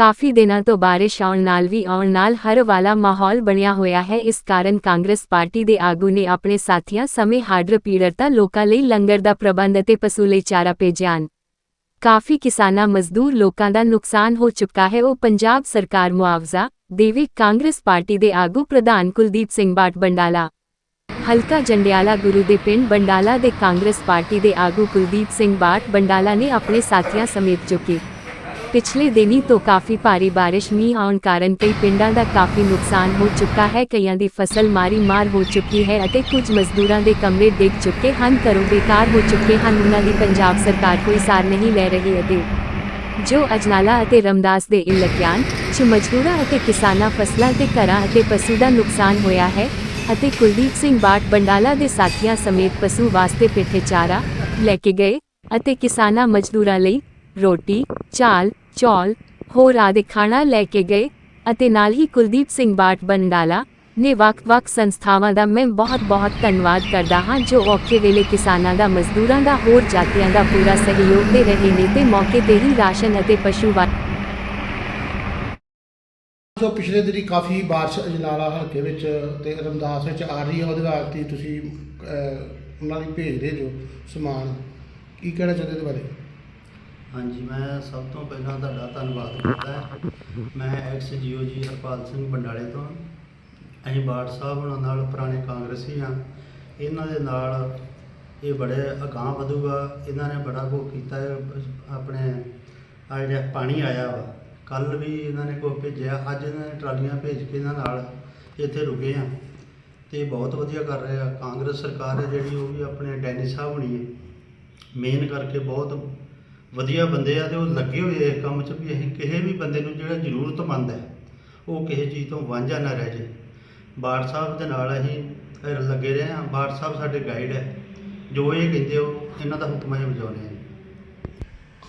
ਕਾਫੀ ਦਿਨਾਂ ਤੋਂ ਬਾਰਿਸ਼ ਆਉਣ ਨਾਲ ਵੀ ਆਉਣ ਨਾਲ ਹਰ ਵਾਲਾ ਮਾਹੌਲ ਬਣਿਆ ਹੋਇਆ ਹੈ। ਇਸ ਕਾਰਨ ਕਾਂਗਰਸ ਪਾਰਟੀ ਦੇ ਆਗੂ ਨੇ ਆਪਣੇ ਸਾਥੀਆਂ ਸਮੇਂ ਹਾਰਡ ਪੀੜਤਾ ਲੋਕਾਂ ਲਈ ਲੰਗਰ ਦਾ ਪ੍ਰਬੰਧ ਅਤੇ ਪਸ਼ੂ ਚਾਰਾ ਭੇਜਿਆਨ ਕਾਫੀ ਕਿਸਾਨਾਂ, ਮਜ਼ਦੂਰ ਲੋਕਾਂ ਦਾ ਨੁਕਸਾਨ ਹੋ ਚੁੱਕਾ ਹੈ। ਉਹ ਪੰਜਾਬ ਸਰਕਾਰ ਮੁਆਵਜ਼ਾ ਦੇਵੇ, ਕਾਂਗਰਸ ਪਾਰਟੀ ਦੇ ਆਗੂ ਪ੍ਰਧਾਨ ਕੁਲਦੀਪ ਸਿੰਘ ਬਾਟ ਬੰਡਾਲਾ। ਹਲਕਾ ਜੰਡਿਆਲਾ ਗੁਰੂ ਦੇ ਪਿੰਡ ਬੰਡਾਲਾ ਦੇ ਕਾਂਗਰਸ ਪਾਰਟੀ ਦੇ ਆਗੂ ਕੁਲਦੀਪ ਸਿੰਘ ਬਾਟ ਬੰਡਾਲਾ ਨੇ ਆਪਣੇ ਸਾਥੀਆਂ ਸਮੇਤ ਚੁੱਕੀ। ਪਿਛਲੇ ਦਿਨੀ ਤੋਂ ਕਾਫੀ ਭਾਰੀ ਬਾਰਿਸ਼ ਮੀਂਹ ਆਉਣ ਕਾਰਨ ਕਈ ਪਿੰਡਾਂ ਦਾ ਕਾਫੀ ਨੁਕਸਾਨ ਹੋ ਚੁੱਕਾ ਹੈ। ਕਈਆਂ ਦੀ ਫਸਲ ਮਾਰੀ ਮਾਰ ਹੋ ਚੁੱਕੀ ਹੈ ਅਤੇ ਕੁਝ ਮਜ਼ਦੂਰਾਂ ਦੇ ਕਮਰੇ ਡਿੱਗ ਚੁੱਕੇ ਹਨ। ਘਰੋਂ ਬੇਕਾਰ ਹੋ ਚੁੱਕੇ ਹਨ। ਉਹਨਾਂ ਦੀ ਪੰਜਾਬ ਸਰਕਾਰ ਕੋਈ ਸਾਰ ਨਹੀਂ ਲੈ ਰਹੀ ਅਤੇ ਜੋ ਅਜਨਾਲਾ ਅਤੇ ਰਮਦਾਸ ਦੇ ਇਲਾਕਿਆਂ 'ਚ ਮਜ਼ਦੂਰਾਂ ਅਤੇ ਕਿਸਾਨਾਂ ਫਸਲਾਂ ਤੇ ਘਰਾਂ ਅਤੇ ਪਸ਼ੂ ਦਾ ਨੁਕਸਾਨ ਹੋਇਆ ਹੈ ਅਤੇ ਕੁਲਦੀਪ ਸਿੰਘ ਬਾਟ ਬੰਡਾਲਾ ਦੇ ਸਾਥੀਆਂ ਸਮੇਤ ਪਸ਼ੂ ਵਾਸਤੇ ਪਿੱਠੇ ਚਾਰਾ ਲੈ ਕੇ ਗਏ ਅਤੇ ਕਿਸਾਨਾਂ ਮਜ਼ਦੂਰਾਂ ਲਈ ਰੋਟੀ, ਚਾਲ ਚੌਲ ਹੋਰ ਆਦਿ ਖਾਣਾ ਲੈ ਕੇ ਗਏ ਅਤੇ ਨਾਲ ਹੀ ਕੁਲਦੀਪ ਸਿੰਘ ਬਾਟ ਬੰਡਾਲਾ ਨੇ ਵੱਖ-ਵੱਖ ਸੰਸਥਾਵਾਂ ਦਾ ਮੈਂ ਬਹੁਤ-ਬਹੁਤ ਧੰਨਵਾਦ ਕਰਦਾ ਹਾਂ ਜੋ ਔਖੇ ਵੇਲੇ ਕਿਸਾਨਾਂ ਦਾ ਮਜ਼ਦੂਰਾਂ ਦਾ ਹੋਰ ਜਾਤੀਆਂ ਦਾ ਪੂਰਾ ਸਹਿਯੋਗ ਦੇ ਰਹੇ ਨੇ ਤੇ ਮੌਕੇ ਤੇ ਹੀ ਰਾਸ਼ਨ ਅਤੇ ਪਸ਼ੂ ਵਾ ਜੋ ਪਿਛਲੇ ਦਿਨੀ ਕਾਫੀ ਬਾਰਿਸ਼ ਅਜਨਾਲਾ ਹਲਕੇ ਵਿੱਚ ਤੇ ਰਮਦਾਸ ਵਿੱਚ ਆ ਰਹੀ ਹੈ ਉਹਦੇ ਵਾਸਤੇ ਤੁਸੀਂ ਅਹ, ਉਹਨਾਂ ਦੀ ਭੇਜ ਰਹੇ ਜੋ ਸਮਾਨ। ਕੀ ਕਹਿਣਾ ਚਾਹੁੰਦੇ ਇਹਦੇ ਬਾਰੇ? ਹਾਂਜੀ, ਮੈਂ ਸਭ ਤੋਂ ਪਹਿਲਾਂ ਤੁਹਾਡਾ ਧੰਨਵਾਦ ਕਰਦਾ ਹਾਂ। ਮੈਂ ਐਕਸ ਜੀਓ ਜੀ ਹਰਪਾਲ ਸਿੰਘ ਬੰਡਾਲੇ ਤੋਂ। ਅਸੀਂ ਬਾੜ ਸਾਹਿਬ ਉਹਨਾਂ ਨਾਲ ਪੁਰਾਣੇ ਕਾਂਗਰਸੀ ਹਾਂ। ਇਹਨਾਂ ਦੇ ਨਾਲ ਇਹ ਬੜੇ ਅਗਾਂਹ ਵਧੂਗਾ। ਇਹਨਾਂ ਨੇ ਬੜਾ ਕੁਝ ਕੀਤਾ ਹੈ। ਆਪਣੇ ਆ ਜਿਹੜਾ ਪਾਣੀ ਆਇਆ ਵਾ ਕੱਲ ਵੀ ਇਹਨਾਂ ਨੇ ਕੋਈ ਭੇਜਿਆ। ਅੱਜ ਇਹਨਾਂ ਨੇ ਟਰਾਲੀਆਂ ਭੇਜ ਕੇ ਇਹਨਾਂ ਨਾਲ ਇੱਥੇ ਰੁਕੇ ਆ ਤੇ ਬਹੁਤ ਵਧੀਆ ਕਰ ਰਹੇ ਆ। ਕਾਂਗਰਸ ਸਰਕਾਰ ਹੈ ਜਿਹੜੀ, ਉਹ ਵੀ ਆਪਣੇ ਡੈਨੀ ਸਾਹਿਬ ਹੋਣੀ ਹੈ। ਮੇਨ ਕਰਕੇ ਬਹੁਤ ਵਧੀਆ ਬੰਦੇ ਆ ਤੇ ਉਹ ਲੱਗੇ ਹੋਏ ਆ ਇਸ ਕੰਮ 'ਚ ਵੀ ਅਸੀਂ ਕਿਸੇ ਵੀ ਬੰਦੇ ਨੂੰ ਜਿਹੜਾ ਜ਼ਰੂਰਤਮੰਦ ਹੈ ਉਹ ਕਿਸੇ ਚੀਜ਼ ਤੋਂ ਵਾਂਝਾ ਨਾ ਰਹਿ ਜੇ ਬਾੜ ਸਾਹਿਬ ਦੇ ਨਾਲ ਅਸੀਂ ਲੱਗੇ ਰਹੇ ਹਾਂ। ਬਾੜ ਸਾਹਿਬ ਸਾਡੇ ਗਾਈਡ ਹੈ। ਜੋ ਇਹ ਕਹਿੰਦੇ ਉਹ ਇਹਨਾਂ ਦਾ ਹੁਕਮ ਅਸੀਂ ਵਜਾਉਂਦੇ ਹਾਂ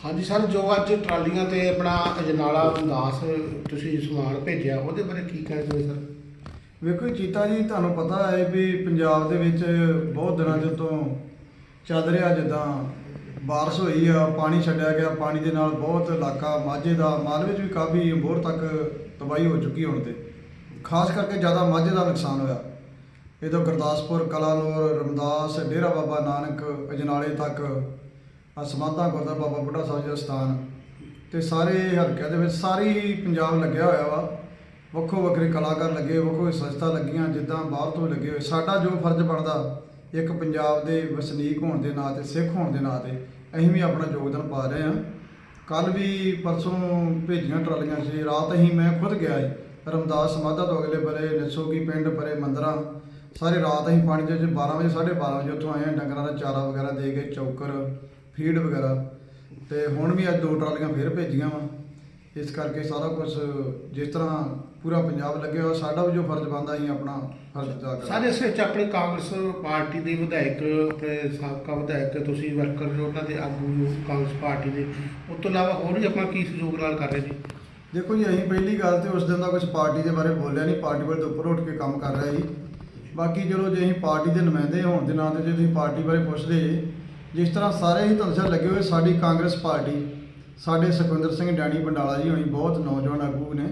ਹਾਂਜੀ ਸਰ ਜੋ ਅੱਜ ਟਰਾਲੀਆਂ ਤੇ ਆਪਣਾ ਅਜਨਾਲਾ ਰਮਦਾਸ ਤੁਸੀਂ ਸਮਾਨ ਭੇਜਿਆ ਉਹਦੇ ਬਾਰੇ ਕੀ ਕਹਿਣਾ ਚਾਹੁੰਦੇ ਸਰ? ਵੇਖੋ ਜੀ ਚੀਤਾ ਜੀ ਤੁਹਾਨੂੰ ਪਤਾ ਹੈ ਵੀ ਪੰਜਾਬ ਦੇ ਵਿੱਚ ਬਹੁਤ ਦਿਨਾਂ ਦੇ ਤੋਂ ਚੱਲ ਰਿਹਾ ਜਿੱਦਾਂ ਬਾਰਿਸ਼ ਹੋਈ ਆ, ਪਾਣੀ ਛੱਡਿਆ ਗਿਆ, ਪਾਣੀ ਦੇ ਨਾਲ ਬਹੁਤ ਇਲਾਕਾ, ਮਾਝੇ ਦਾ ਮਾਲਵੇ 'ਚ ਵੀ ਕਾਫੀ ਮੋਹਰ ਤੱਕ ਤਬਾਹੀ ਹੋ ਚੁੱਕੀ ਹੁਣ ਤੇ। ਖਾਸ ਕਰਕੇ ਜ਼ਿਆਦਾ ਮਾਝੇ ਦਾ ਨੁਕਸਾਨ ਹੋਇਆ। ਇਹਦੋਂ ਗੁਰਦਾਸਪੁਰ ਕਲਾਨੌਰ ਰਮਦਾਸ, ਡੇਰਾ ਬਾਬਾ ਨਾਨਕ, ਅਜਨਾਲੇ ਤੱਕ ਆ ਸਮਾਧਾ ਗੁਰਦੁਆਰਾ ਬਾਬਾ ਬੁੱਢਾ ਸਾਹਿਬ ਜੀ ਦਾ ਸਥਾਨ। ਤੇ ਸਾਰੇ ਹਲਕਿਆਂ ਦੇ ਵਿੱਚ ਸਾਰੀ ਹੀ ਪੰਜਾਬ ਲੱਗਿਆ ਹੋਇਆ ਵਾ। ਵੱਖੋ ਵੱਖਰੇ ਕਲਾਕਾਰ ਲੱਗੇ, ਵੱਖੋ ਵੱਖਰੀ ਸੰਸਥਾ ਲੱਗੀਆਂ, ਜਿੱਦਾਂ ਬਾਹਰ ਤੋਂ ਲੱਗੇ ਹੋਏ। ਸਾਡਾ ਜੋ ਫਰਜ਼ ਬਣਦਾ ਇੱਕ ਪੰਜਾਬ ਦੇ ਵਸਨੀਕ ਹੋਣ ਦੇ ਨਾਂ ਤੇ, ਸਿੱਖ ਹੋਣ ਦੇ ਨਾਂ ਤੇ ਅਸੀਂ ਵੀ ਆਪਣਾ ਯੋਗਦਾਨ ਪਾ ਰਹੇ ਹਾਂ। ਕੱਲ ਵੀ ਪਰਸੋਂ ਭੇਜੀਆਂ ਟਰਾਲੀਆਂ ਸੀ, ਰਾਤ ਅਸੀਂ ਮੈਂ ਖੁਦ ਗਿਆ ਸੀ ਰਮਦਾਸ ਸਮਾਧਾ ਤੋਂ ਅਗਲੇ ਬਰੇ ਨਸੋਗੀ ਪਿੰਡ ਪਰੇ ਮੰਦਰਾਂ। ਸਾਰੇ ਰਾਤ ਅਸੀਂ ਪਾਣੀ ਦੇ ਵਿੱਚ 12 ਵਜੇ 12:30 ਵਜੇ ਉੱਥੋਂ ਆਏ ਹਾਂ, ਡੰਗਰਾਂ ਦਾ ਚਾਰਾ ਵਗੈਰਾ ਦੇ ਕੇ, ਚੌਕਰ, ਫੀਡ ਵਗੈਰਾ। ਤੇ ਹੁਣ ਵੀ ਅੱਜ ਦੋ ਟਰਾਲੀਆਂ ਫੇਰ ਭੇਜੀਆਂ ਵਾ। ਇਸ ਕਰਕੇ ਸਾਰਾ ਕੁਝ ਜਿਸ ਤਰ੍ਹਾਂ ਪੂਰਾ ਪੰਜਾਬ ਲੱਗਿਆ ਹੋਇਆ ਸਾਡਾ ਵੀ ਜੋ ਫਰਜ਼ ਬਣਦਾ ਅਸੀਂ ਆਪਣਾ ਫਰਜ਼ ਅਦਾ ਕਰਾਂਗੇ। ਸਾਰੇ ਇਸ ਵਿੱਚ ਆਪਣੇ ਕਾਂਗਰਸ ਪਾਰਟੀ ਦੇ ਵਿਧਾਇਕ ਆਪਣੇ ਸਾਬਕਾ ਵਿਧਾਇਕ ਤੁਸੀਂ ਵਰਕਰ ਜੋ ਉਹਨਾਂ ਦੇ ਆਗੂ ਜੋ ਕਾਂਗਰਸ ਪਾਰਟੀ ਦੇ। ਉਸ ਤੋਂ ਇਲਾਵਾ ਹੋਰ ਵੀ ਆਪਾਂ ਕੀ ਸਹਿਯੋਗ ਨਾਲ ਕਰ ਰਹੇ ਜੀ? ਦੇਖੋ ਜੀ ਅਸੀਂ ਪਹਿਲੀ ਗੱਲ ਤੇ ਉਸ ਦਿਨ ਦਾ ਕੁਝ ਪਾਰਟੀ ਦੇ ਬਾਰੇ ਬੋਲਿਆ ਨਹੀਂ ਪਾਰਟੀ ਵਾਲੇ ਤੋਂ ਉੱਪਰ ਉੱਠ ਕੇ ਕੰਮ ਕਰ ਰਿਹਾ ਸੀ। ਬਾਕੀ ਚਲੋ ਜੇ ਅਸੀਂ ਪਾਰਟੀ ਦੇ ਨੁਮਾਇੰਦੇ ਹੋਣ ਦੇ ਨਾਂ ਤੇ ਜੇ ਤੁਸੀਂ ਪਾਰਟੀ ਬਾਰੇ ਪੁੱਛਦੇ ਜੇ, ਜਿਸ ਤਰ੍ਹਾਂ ਸਾਰੇ ਹੀ ਤੁਹਾਨੂੰ ਲੱਗੇ ਹੋਏ ਸਾਡੀ ਕਾਂਗਰਸ ਪਾਰਟੀ ਸਾਡੇ ਸੁਖਵਿੰਦਰ ਸਿੰਘ ਡੈਣੀ ਬੰਡਾਲਾ ਜੀ ਹੋਣੀ ਬਹੁਤ ਨੌਜਵਾਨ ਆਗੂ ਨੇ,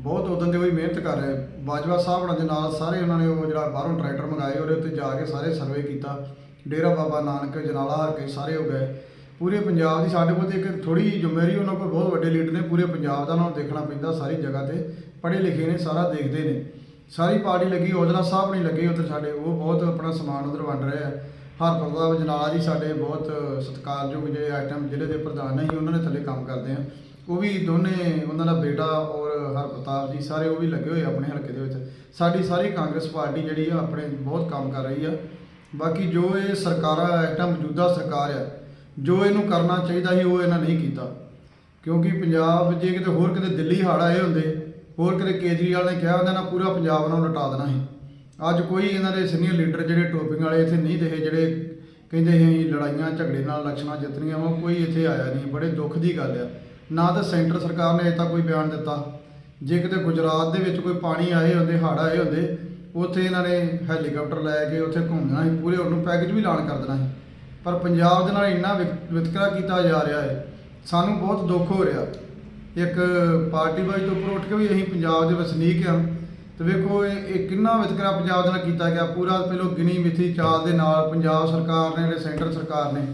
ਬਹੁਤ ਉਦੋਂ ਦੇ ਉਹ ਮਿਹਨਤ ਕਰ ਰਹੇ। ਬਾਜਵਾ ਸਾਹਿਬ ਉਹਨਾਂ ਦੇ ਨਾਲ ਸਾਰੇ ਉਹਨਾਂ ਨੇ ਉਹ ਜਿਹੜਾ ਬਾਹਰੋਂ ਟਰੈਕਟਰ ਮੰਗਾਏ, ਉਹਦੇ ਉੱਤੇ ਜਾ ਕੇ ਸਾਰੇ ਸਰਵੇ ਕੀਤਾ। ਡੇਰਾ ਬਾਬਾ ਨਾਨਕ, ਜਨਾਲਾ ਹਰ ਕੇ ਸਾਰੇ ਹੋ ਗਏ। ਪੂਰੇ ਪੰਜਾਬ ਦੀ ਸਾਡੇ ਕੋਲ ਤੇ ਇੱਕ ਥੋੜੀ ਜਿਹੀ ਜ਼ਿੰਮੇਵਾਰੀ ਉਹਨਾਂ ਕੋਲ ਬਹੁਤ ਵੱਡੇ ਲੀਡਰ ਨੇ, ਪੂਰੇ ਪੰਜਾਬ ਦਾ ਉਹਨਾਂ ਨੂੰ ਦੇਖਣਾ ਪੈਂਦਾ ਸਾਰੀ ਜਗ੍ਹਾ ਤੇ। ਪੜ੍ਹੇ ਲਿਖੇ ਨੇ, ਸਾਰਾ ਦੇਖਦੇ ਨੇ। ਸਾਰੀ ਪਾਰਟੀ ਲੱਗੀ, ਔਜਲਾ ਸਾਹਿਬ ਨਹੀਂ ਲੱਗੇ ਉੱਧਰ ਸਾਡੇ, ਉਹ ਬਹੁਤ ਆਪਣਾ ਸਮਾਨ ਉਧਰ ਵੰਡ ਰਹੇ ਆ। ਹਰਪ੍ਰਤਾਪ ਦਾ ਜਨਾਲਾ ਜੀ ਸਾਡੇ ਬਹੁਤ ਸਤਿਕਾਰਯੋਗ ਜਿਹੜੇ ਆਈਟਮ ਜ਼ਿਲ੍ਹੇ ਦੇ ਪ੍ਰਧਾਨ ਨੇ ਉਹਨਾਂ ਨੇ ਥੱਲੇ ਕੰਮ ਕਰਦੇ ਆ ਉਹ ਵੀ ਦੋਨੇ ਉਹਨਾਂ ਦਾ ਬੇਟਾ ਔਰ ਹਰਪ੍ਰਤਾਪ ਜੀ, ਸਾਰੇ ਉਹ ਵੀ ਲੱਗੇ ਹੋਏ ਆਪਣੇ ਹਲਕੇ ਦੇ ਵਿੱਚ। ਸਾਡੀ ਸਾਰੀ ਕਾਂਗਰਸ ਪਾਰਟੀ ਜਿਹੜੀ ਆ ਆਪਣੇ ਬਹੁਤ ਕੰਮ ਕਰ ਰਹੀ ਆ। ਬਾਕੀ ਜੋ ਇਹ ਸਰਕਾਰਾਂ ਆਈਟਮ ਮੌਜੂਦਾ ਸਰਕਾਰ ਆ, ਜੋ ਇਹਨੂੰ ਕਰਨਾ ਚਾਹੀਦਾ ਸੀ ਉਹ ਇਹਨਾਂ ਨਹੀਂ ਕੀਤਾ। ਕਿਉਂਕਿ ਪੰਜਾਬ ਜੇ ਕਿਤੇ ਹੋਰ ਕਿਤੇ ਦਿੱਲੀ ਹਾੜਾ ਇਹ ਹੁੰਦੇ, ਹੋਰ ਕਿਤੇ ਕੇਜਰੀਵਾਲ ਨੇ ਕਿਹਾ ਹੁੰਦਾ ਨਾ ਪੂਰਾ ਪੰਜਾਬ ਨੂੰ ਲਟਾ ਦੇਣਾ ਸੀ। ਅੱਜ ਕੋਈ ਇਹਨਾਂ ਦੇ ਸੀਨੀਅਰ ਲੀਡਰ ਜਿਹੜੇ ਟੋਪਿੰਗ ਵਾਲੇ ਇੱਥੇ ਨਹੀਂ ਦਿਖੇ ਜਿਹੜੇ ਕਹਿੰਦੇ ਸੀ ਲੜਾਈਆਂ, ਝਗੜੇ ਨਾਲ ਇਲੈਕਸ਼ਨਾਂ ਜਿੱਤਣੀਆਂ ਵਾ ਕੋਈ ਇੱਥੇ ਆਇਆ ਨਹੀਂ, ਬੜੇ ਦੁੱਖ ਦੀ ਗੱਲ ਆ। ਨਾ ਤਾਂ ਸੈਂਟਰ ਸਰਕਾਰ ਨੇ ਅਜੇ ਕੋਈ ਬਿਆਨ ਦਿੱਤਾ। ਜੇ ਕਿਤੇ ਗੁਜਰਾਤ ਦੇ ਵਿੱਚ ਕੋਈ ਪਾਣੀ ਆਏ ਹੁੰਦੇ, ਹੜ੍ਹ ਆਏ ਹੁੰਦੇ, ਉੱਥੇ ਇਹਨਾਂ ਨੇ ਹੈਲੀਕਾਪਟਰ ਲੈ ਕੇ ਉੱਥੇ ਘੁੰਮਣਾ ਸੀ, ਪੂਰੇ ਉਹਨੂੰ ਪੈਕੇਜ ਵੀ ਐਲਾਨ ਕਰ ਦੇਣਾ ਸੀ। ਪਰ ਪੰਜਾਬ ਦੇ ਨਾਲ ਇੰਨਾ ਵਿਤ- ਵਿਤਕਰਾ ਕੀਤਾ ਜਾ ਰਿਹਾ ਹੈ, ਸਾਨੂੰ ਬਹੁਤ ਦੁੱਖ ਹੋ ਰਿਹਾ। ਇੱਕ ਪਾਰਟੀ ਵਾਈਜ਼ ਤੋਂ ਉੱਪਰ ਉੱਠ ਕੇ ਵੀ ਅਸੀਂ ਪੰਜਾਬ ਦੇ ਵਸਨੀਕ ਹਾਂ ਤੇ ਵੇਖੋ ਇਹ ਇਹ ਕਿੰਨਾ ਵਿਤਕਰਾ ਪੰਜਾਬ ਦੇ ਨਾਲ ਕੀਤਾ ਗਿਆ। ਪੂਰਾ ਪਹਿਲੋਂ ਗਿਣੀ ਮਿੱਥੀ ਚਾਲ ਦੇ ਨਾਲ ਪੰਜਾਬ ਸਰਕਾਰ ਨੇ ਜਿਹੜੇ ਸੈਂਟਰ ਸਰਕਾਰ ਨੇ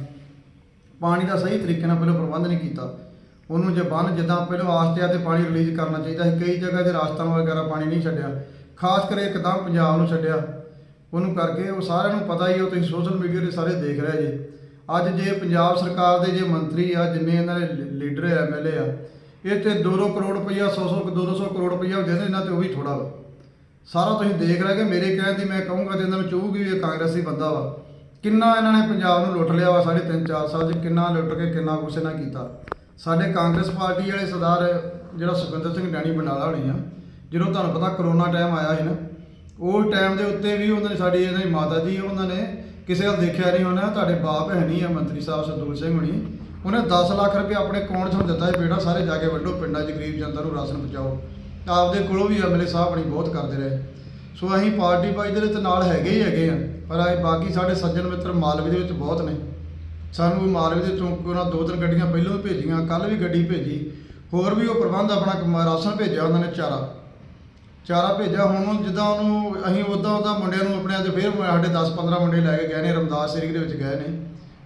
ਪਾਣੀ ਦਾ ਸਹੀ ਤਰੀਕੇ ਨਾਲ ਪਹਿਲਾਂ ਪ੍ਰਬੰਧ ਨਹੀਂ ਕੀਤਾ। ਉਹਨੂੰ ਜੇ ਬੰਨ ਜਿੱਦਾਂ ਪਹਿਲਾਂ ਆਸਤਿਆ ਤੇ ਪਾਣੀ ਰਿਲੀਜ਼ ਕਰਨਾ ਚਾਹੀਦਾ ਸੀ, ਕਈ ਜਗ੍ਹਾ ਤੇ ਰਾਜਸਥਾਨ ਵਗੈਰਾ ਪਾਣੀ ਨਹੀਂ ਛੱਡਿਆ। ਖਾਸ ਕਰਕੇ ਇੱਕਦਮ ਪੰਜਾਬ ਨੂੰ ਛੱਡਿਆ। ਉਹਨੂੰ ਕਰਕੇ ਉਹ ਸਾਰਿਆਂ ਨੂੰ ਪਤਾ ਹੀ ਉਹ ਤੁਸੀਂ ਸੋਸ਼ਲ ਮੀਡੀਆ ਤੇ ਸਾਰੇ ਦੇਖ ਰਹੇ ਜੇ। ਅੱਜ ਜੇ ਪੰਜਾਬ ਸਰਕਾਰ ਦੇ ਜੇ ਮੰਤਰੀ ਆ, ਜਿੰਨੇ ਇਹਨਾਂ ਦੇ ਲੀ- ਲੀਡਰ ਆ ਐਮਐਲਏ ਆ, ਇਹ ਤੇ 2-2 ਕਰੋੜ ਰੁਪਈਆ 100-100 200 ਕਰੋੜ ਰੁਪਈਆ ਦੇ ਇਹਨਾਂ ਤੇ ਉਹ ਵੀ ਥੋੜਾ ਵਾ। ਸਾਰਾ ਤੁਸੀਂ ਦੇਖ ਰਹੇ ਕਿ ਮੇਰੇ ਕਹਿਣ ਦੀ ਮੈਂ ਕਹੂੰਗਾ ਤੇ ਇਹਨਾਂ ਨੂੰ ਚੂਹੂਗੀ ਵੀ ਇਹ ਕਾਂਗਰਸੀ ਬੰਦਾ ਵਾ। ਕਿੰਨਾ ਇਹਨਾਂ ਨੇ ਪੰਜਾਬ ਨੂੰ ਲੁੱਟ ਲਿਆ ਵਾ ਸਾਢੇ ਤਿੰਨ ਚਾਰ ਸਾਲ 'ਚ, ਕਿੰਨਾ ਲੁੱਟ ਕੇ, ਕਿੰਨਾ ਕੁਛ ਇਹਨਾਂ ਕੀਤਾ। ਸਾਡੇ ਕਾਂਗਰਸ ਪਾਰਟੀ ਵਾਲੇ ਸਰਦਾਰ ਜਿਹੜਾ ਸੁਖਵਿੰਦਰ ਸਿੰਘ ਡੈਣੀ ਬਨਾਲਾ ਹੋਣੀ ਆ ਜਦੋਂ ਤੁਹਾਨੂੰ ਪਤਾ ਕਰੋਨਾ ਟਾਈਮ ਆਇਆ ਸੀ ਨਾ, ਉਹ ਟਾਈਮ ਦੇ ਉੱਤੇ ਵੀ ਉਹਨਾਂ ਨੇ ਸਾਡੀ ਇਹਨਾਂ ਦੀ ਮਾਤਾ ਜੀ, ਉਹਨਾਂ ਨੇ ਕਿਸੇ ਵੱਲ ਦੇਖਿਆ ਨਹੀਂ ਹੋਣਾ, ਤੁਹਾਡੇ ਬਾਪ ਹੈ ਨਹੀਂ ਆ, ਮੰਤਰੀ ਸਾਹਿਬ ਸਰਦੂਲ ਸਿੰਘ ਹੁਣੀ। ਉਹਨੇ 10 ਲੱਖ ਰੁਪਏ ਆਪਣੇ ਅਕਾਊਂਟ 'ਚ ਦਿੱਤਾ ਹੈ ਬੇਟਾ? ਸਾਰੇ ਜਾ ਕੇ ਵੱਡੋ ਪਿੰਡਾਂ 'ਚ ਗਰੀਬ ਜਨਤਾ ਨੂੰ ਰਾਸ਼ਨ ਪਹੁੰਚਾਓ। ਆਪਦੇ ਕੋਲੋਂ ਵੀ ਐਮਐਲਏ ਸਾਹਿਬ ਬਣੀ ਬਹੁਤ ਕਰਦੇ ਰਹੇ। ਸੋ ਅਸੀਂ ਪਾਰਟੀ ਪਾਈ ਦੇ ਤੇ ਨਾਲ ਹੈਗੇ ਹੀ ਹੈਗੇ ਆ, ਪਰ ਅਸੀਂ ਬਾਕੀ ਸਾਡੇ ਸੱਜਣ ਮਿੱਤਰ ਮਾਲਵੇ ਦੇ ਵਿੱਚ ਬਹੁਤ ਨੇ। ਸਾਨੂੰ ਮਾਲਵੇ ਦੇ ਚੌਂਕ ਉਹਨਾਂ ਦੋ ਤਿੰਨ ਗੱਡੀਆਂ ਪਹਿਲਾਂ ਵੀ ਭੇਜੀਆਂ ਕੱਲ ਵੀ ਗੱਡੀ ਭੇਜੀ। ਹੋਰ ਵੀ ਉਹ ਪ੍ਰਬੰਧ ਆਪਣਾ ਰਾਸ਼ਨ ਭੇਜਿਆ ਉਹਨਾਂ ਨੇ ਚਾਰਾ। ਚਾਰਾ ਭੇਜਿਆ, ਹੁਣ ਜਿੱਦਾਂ ਉਹਨੂੰ ਅਸੀਂ ਉਦਾਂ ਉਦਾਂ ਮੁੰਡਿਆਂ ਨੂੰ ਆਪਣੇ ਅੱਜ ਫੇਰ ਸਾਡੇ 10 15 ਮੁੰਡੇ ਲੈ ਕੇ ਗਏ ਨੇ, ਰਮਦਾਸ ਏਰੀਏ ਦੇ ਵਿੱਚ ਗਏ ਨੇ।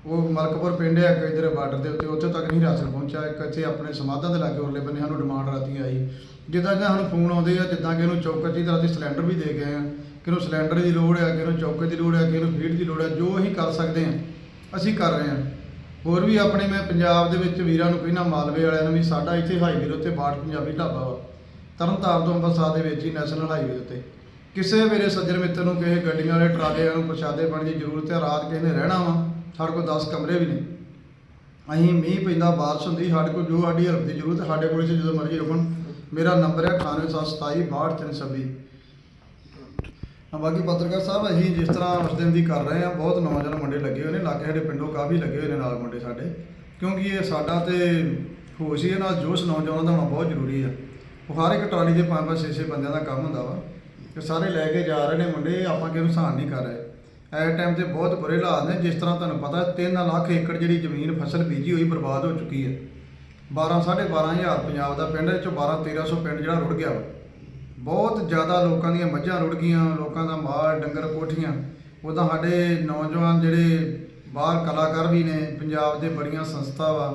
ਉਹ ਮਲਕਪੁਰ ਪਿੰਡ ਹੈ, ਇੱਕ ਇਧਰ ਬਾਰਡਰ ਦੇ ਉੱਤੇ, ਉੱਥੇ ਤੱਕ ਨਹੀਂ ਰਾਸ਼ਨ ਪਹੁੰਚਿਆ। ਇੱਕ ਇੱਥੇ ਆਪਣੇ ਸਮਾਧਾਂ ਦੇ ਲਾਗੇ ਉਰਲੇ ਬੰਨੇ ਸਾਨੂੰ ਡਿਮਾਂਡ ਰਾਤੀ ਆਈ। ਜਿੱਦਾਂ ਜਿੱਦਾਂ ਸਾਨੂੰ ਫੋਨ ਆਉਂਦੇ ਆ, ਜਿੱਦਾਂ ਕਿ ਇਹਨੂੰ ਚੌਕਰ ਦੀ ਤਰ੍ਹਾਂ ਸਿਲੰਡਰ ਵੀ ਦੇ ਗਏ ਆ, ਕਿ ਇਹਨੂੰ ਸਿਲੰਡਰ ਦੀ ਲੋੜ ਆ, ਕਿ ਇਹਨੂੰ ਚੌਕੇ ਦੀ ਲੋੜ ਆ, ਕਿ ਇਹਨੂੰ ਫੀਡ ਦੀ ਲੋੜ ਆ, ਜੋ ਅਸੀਂ ਕਰ ਸਕਦੇ ਆ, ਅਸੀਂ ਕਰ ਰਹੇ ਆ। ਹੋਰ ਵੀ ਆਪਣੇ ਮੈਂ ਪੰਜਾਬ ਦੇ ਵਿੱਚ ਵੀਰਾਂ ਨੂੰ ਕਹਿੰਦਾ, ਮਾਲਵੇ ਵਾਲਿਆਂ ਨੂੰ ਵੀ ਸਾਡਾ ਇੱਥੇ ਹਾਈਵੇ ਦੇ ਉੱਤੇ ਬਾਟ ਪੰਜਾਬੀ ਢਾਬਾ ਵਾ। ਤਰਨਤਾਰਨ ਤੋਂ ਅੰਮ੍ਰਿਤਸਰ ਦੇ ਵਿੱਚ ਹੀ ਨੈਸ਼ਨਲ ਹਾਈਵੇ ਦੇ ਉੱਤੇ। ਕਿਸੇ ਮੇਰੇ ਸੱਜਣ ਮਿੱਤਰ ਨੂੰ ਕਿਸੇ ਗੱਡੀਆਂ ਵਾਲੇ ਟਰਾਲਿਆਂ ਨੂੰ ਪ੍ਰਸ਼ਾਦੇ ਪਾਣੀ ਦੀ ਜ਼ਰੂਰਤ ਹੈ ਰਾਤ ਕਿਸੇ ਨੇ ਰਹਿਣਾ ਵਾ। ਸਾਡੇ ਕੋਲ 10 ਕਮਰੇ ਵੀ ਨੇ। ਅਸੀਂ ਮੀਂਹ ਪੈਂਦਾ, ਬਾਰਿਸ਼ ਹੁੰਦੀ, ਸਾਡੇ ਕੋਲ ਜੋ ਸਾਡੀ ਹੈਲਪ ਦੀ ਜ਼ਰੂਰਤ ਹੈ, ਸਾਡੇ ਕੋਲ ਅਸੀਂ ਜਦੋਂ ਮਰਜ਼ੀ ਰੁਕਣ। ਮੇਰਾ ਨੰਬਰ ਹੈ 982727 ਹਾਂ, ਬਾਕੀ ਪੱਤਰਕਾਰ ਸਾਹਿਬ, ਅਸੀਂ ਜਿਸ ਤਰ੍ਹਾਂ ਉਸ ਦਿਨ ਦੀ ਕਰ ਰਹੇ ਹਾਂ, ਬਹੁਤ ਨੌਜਵਾਨ ਮੁੰਡੇ ਲੱਗੇ ਹੋਏ ਨੇ, ਲਾਗੇ ਸਾਡੇ ਪਿੰਡੋਂ ਕਾਫੀ ਲੱਗੇ ਹੋਏ ਨੇ ਨਾਲ ਮੁੰਡੇ ਸਾਡੇ। ਕਿਉਂਕਿ ਇਹ ਸਾਡਾ ਤੇ ਹੋਸ਼ ਹੀ ਹੈ ਨਾਲ ਜੋਸ਼ ਨੌਜਵਾਨਾਂ ਦਾ ਹੋਣਾ ਬਹੁਤ ਜ਼ਰੂਰੀ ਹੈ। ਉਹ ਹਰ ਇੱਕ ਟਰਾਲੀ ਦੇ ਪੰਜ ਪੰਜ ਛੇ ਛੇ ਬੰਦਿਆਂ ਦਾ ਕੰਮ ਹੁੰਦਾ ਵਾ। ਤੇ ਸਾਰੇ ਲੈ ਕੇ ਜਾ ਰਹੇ ਨੇ ਮੁੰਡੇ, ਆਪਾਂ ਕਿਹਨੂੰ ਸਹਾਨ ਨਹੀਂ ਕਰ ਰਹੇ। ਐ ਟਾਈਮ ਤੇ ਬਹੁਤ ਬੁਰੇ ਹਾਲਾਤ ਨੇ। ਜਿਸ ਤਰ੍ਹਾਂ ਤੁਹਾਨੂੰ ਪਤਾ 3 ਲੱਖ ਏਕੜ ਜਿਹੜੀ ਜ਼ਮੀਨ ਫਸਲ ਬੀਜੀ ਹੋਈ ਬਰਬਾਦ ਹੋ ਚੁੱਕੀ ਹੈ। 12 12500 ਪੰਜਾਬ ਦਾ ਪਿੰਡ ਹੈ ਚੋਂ 12 1300 ਪਿੰਡ ਜਿਹੜਾ ਰੁੜ ਗਿਆ ਵਾ। ਬਹੁਤ ਜ਼ਿਆਦਾ ਲੋਕਾਂ ਦੀਆਂ ਮੱਝਾਂ ਰੁੜ ਗਈਆਂ, ਲੋਕਾਂ ਦਾ ਮਾਲ, ਡੰਗਰ, ਕੋਠੀਆਂ। ਉਦਾਂ ਸਾਡੇ ਨੌਜਵਾਨ ਜਿਹੜੇ ਬਾਹਰ ਕਲਾਕਾਰ ਵੀ ਨੇ, ਪੰਜਾਬ ਦੇ ਬੜੀਆਂ ਸੰਸਥਾ ਵਾ,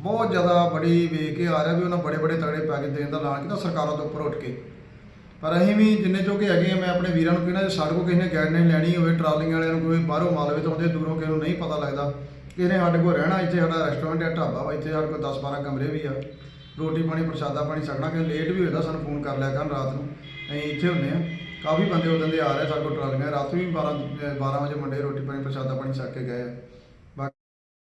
ਬਹੁਤ ਜ਼ਿਆਦਾ ਬੜੀ ਵੇਖ ਕੇ ਆ ਰਿਹਾ ਵੀ ਉਹਨਾਂ ਬੜੇ ਬੜੇ ਤਗੜੇ ਪੈਕੇਜ ਦੇਣ ਦਾ ਐਲਾਨ ਕੀਤਾ ਸਰਕਾਰਾਂ ਤੋਂ ਉੱਪਰ ਉੱਠ ਕੇ। ਪਰ ਅਸੀਂ ਵੀ ਜਿੰਨੇ ਜੋਗੇ ਹੈਗੇ ਆ, ਮੈਂ ਆਪਣੇ ਵੀਰਾਂ ਨੂੰ ਕਹਿਣਾ, ਜੇ ਸਾਡੇ ਕੋਲ ਕਿਸੇ ਨੇ ਗਾਈਡਲਾਈਨ ਲੈਣੀ ਹੋਵੇ, ਟਰਾਲੀਆਂ ਵਾਲਿਆਂ ਨੂੰ ਕੋਈ ਬਾਹਰੋਂ ਮਾਲਵੇ ਤੋਂ ਆਉਂਦੇ, ਦੂਰੋਂ ਕਿਸੇ ਨੂੰ ਨਹੀਂ ਪਤਾ ਲੱਗਦਾ। ਕਿਸੇ ਨੇ ਸਾਡੇ ਕੋਲ ਰਹਿਣਾ, ਇੱਥੇ ਸਾਡਾ ਰੈਸਟੋਰੈਂਟ ਹੈ ਢਾਬਾ ਵਾ, ਇੱਥੇ ਸਾਡੇ ਕੋਲ 10 12 ਕਮਰੇ ਵੀ ਆ। ਰੋਟੀ ਪਾਣੀ, ਪ੍ਰਸ਼ਾਦਾ ਪਾਣੀ ਛਕਣਾ ਕਿ ਲੇਟ ਵੀ ਹੋਏਦਾ ਸਾਨੂੰ ਫੋਨ ਕਰ ਲਿਆ ਕਰਨ ਰਾਤ ਨੂੰ। ਅਸੀਂ ਇੱਥੇ ਹੁੰਦੇ ਆ। ਕਾਫੀ ਬੰਦੇ ਉਦੋਂ ਦੇ ਆ ਰਹੇ ਸਾਡੇ ਕੋਲ ਟਰਾਲੀਆਂ, ਰਾਤ ਵੀ 12 12 ਵਜੇ ਮੁੰਡੇ ਰੋਟੀ ਪਾਣੀ, ਪ੍ਰਸ਼ਾਦਾ ਪਾਣੀ ਛਕ ਕੇ ਗਏ ਆ।